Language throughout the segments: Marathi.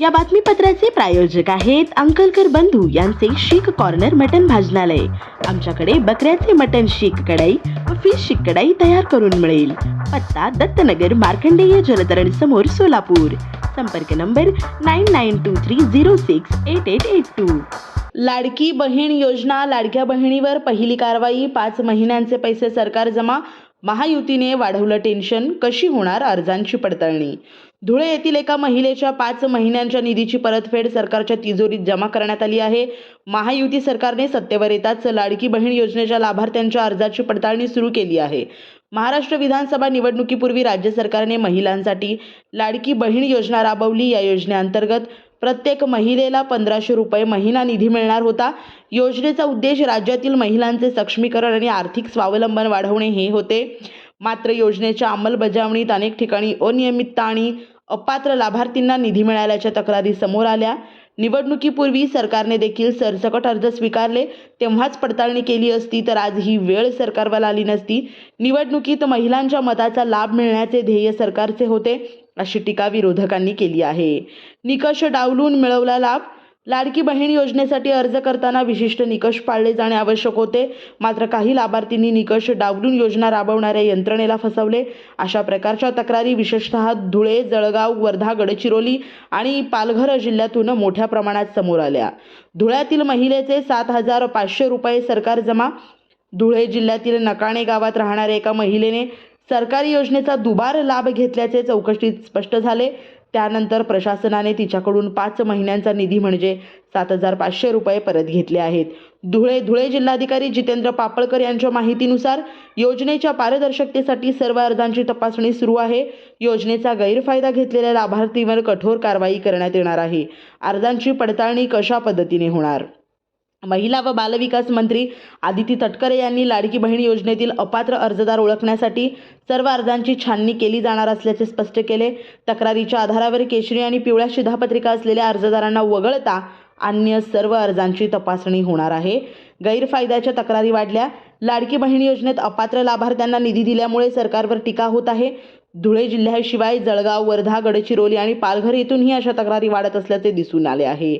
या बातमीपत्राचे प्रायोजक आहेत अंकलकर बंधू यांचे शीख कॉर्नर मटन भाजनालय. आमच्याकडे बकऱ्याचे मटन शीख कढाई व फिश शीख कढाई तयार करून मिळेल. पत्ता दत्तनगर मार्कंडेय जलतरण समोर सोलापूर. संपर्क number nine nine two three zero six eight eight eight two Ladki Bahin योजना लाडक्या बहिणीवर पहिली कारवाई पाच महिन्यांचे पैसे सरकार जमा महायुतीने वाढवलं टेन्शन कशी होणार अर्जांची पडताळणी? धुळे येथील एका महिलेच्या पाच महिन्यांच्या निधीची परतफेड सरकारच्या तिजोरीत जमा करण्यात आली आहे. महायुती सरकारने सत्तेवर येताच लाडकी बहीण योजनेच्या लाभार्थ्यांच्या अर्जाची पडताळणी सुरू केली आहे. महाराष्ट्र विधानसभा निवडणुकीपूर्वी राज्य सरकारने महिलांसाठी लाडकी बहीण योजना राबवली. या योजनेअंतर्गत प्रत्येक महिलेला पंधराशे रुपये महिना निधी मिळणार होता. योजनेचा उद्देश राज्यातील महिलांचे सक्षमीकरण आणि आर्थिक स्वावलंबन वाढवणे हे होते. मात्र योजनेच्या अंमलबजावणीत अनेक ठिकाणी अनियमितता आणि अपात्र लाभार्थींना निधी मिळाल्याच्या तक्रारी समोर आल्या. निवडणुकीपूर्वी सरकारने देखील सरसकट अर्ज स्वीकारले. तेव्हाच पडताळणी केली असती तर आज ही वेळ सरकारवर आली नसती. निवडणुकीत महिलांच्या मताचा लाभ मिळण्याचे ध्येय सरकारचे होते. अशी टीका विरोधकांनी केली आहे. निकष डावलून मिळवला लाभ लाडकी बहीण योजनेसाठी अर्ज करताना विशिष्ट निकष पाळले जाणे आवश्यक होते. मात्र काही लाभार्थींनी निकष डावलून योजना राबवणाऱ्या यंत्रणेला फसवले. अशा प्रकारच्या तक्रारी विशेषतः धुळे जळगाव वर्धा गडचिरोली आणि पालघर जिल्ह्यातून मोठ्या प्रमाणात समोर आल्या. धुळ्यातील महिलेचे सात हजार पाचशे रुपये सरकार जमा. धुळे जिल्ह्यातील नकाणे गावात राहणाऱ्या एका महिलेने सरकारी योजनेचा दुबार लाभ घेतल्याचे चौकशीत स्पष्ट झाले. त्यानंतर प्रशासनाने तिच्याकडून पाच महिन्यांचा निधी म्हणजे सात हजार पाचशे रुपये परत घेतले आहेत. धुळे धुळे जिल्हाधिकारी जितेंद्र पापळकर यांच्या माहितीनुसार योजनेच्या पारदर्शकतेसाठी सर्व अर्जांची तपासणी सुरू आहे. योजनेचा गैरफायदा घेतलेल्या लाभार्थीवर कठोर कारवाई करण्यात येणार आहे. अर्जांची पडताळणी कशा पद्धतीने होणार? महिला व बालविकास मंत्री आदिती तटकरे यांनी लाडकी बहीण योजनेतील अपात्र अर्जदार ओळखण्यासाठी सर्व अर्जांची छाननी केली जाणार असल्याचे स्पष्ट केले. तक्रारीच्या आधारावर केशरी आणि पिवळ्या शिधापत्रिका असलेल्या अर्जदारांना वगळता अन्य सर्व अर्जांची तपासणी होणार आहे. गैरफायद्याच्या तक्रारी वाढल्या. लाडकी बहीण योजनेत अपात्र लाभार्थ्यांना निधी दिल्यामुळे सरकारवर टीका होत आहे. धुळे जिल्ह्याशिवाय जळगाव वर्धा गडचिरोली आणि पालघर येथूनही अशा तक्रारी वाढत असल्याचे दिसून आले आहे.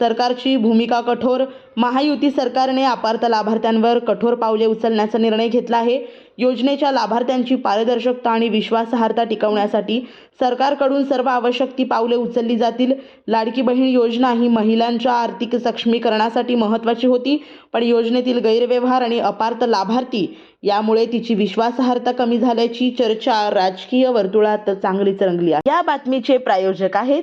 सरकारची भूमिका कठोर. महायुती सरकारने अपार्थ लाभार्थ्यांवर कठोर पावले उचलण्याचा निर्णय घेतला आहे. योजनेच्या लाभार्थ्यांची पारदर्शकता आणि विश्वासार्हता टिकवण्यासाठी सरकारकडून सर्व आवश्यक ती पावले उचलली जातील. लाडकी बहीण योजना ही महिलांच्या आर्थिक सक्षमीकरणासाठी महत्त्वाची होती पण योजनेतील गैरव्यवहार आणि अपार्थ लाभार्थी यामुळे तिची विश्वासार्हता कमी झाल्याची चर्चा राजकीय वर्तुळात चांगलीच रंगली आहे. या बातमीचे प्रायोजक आहेत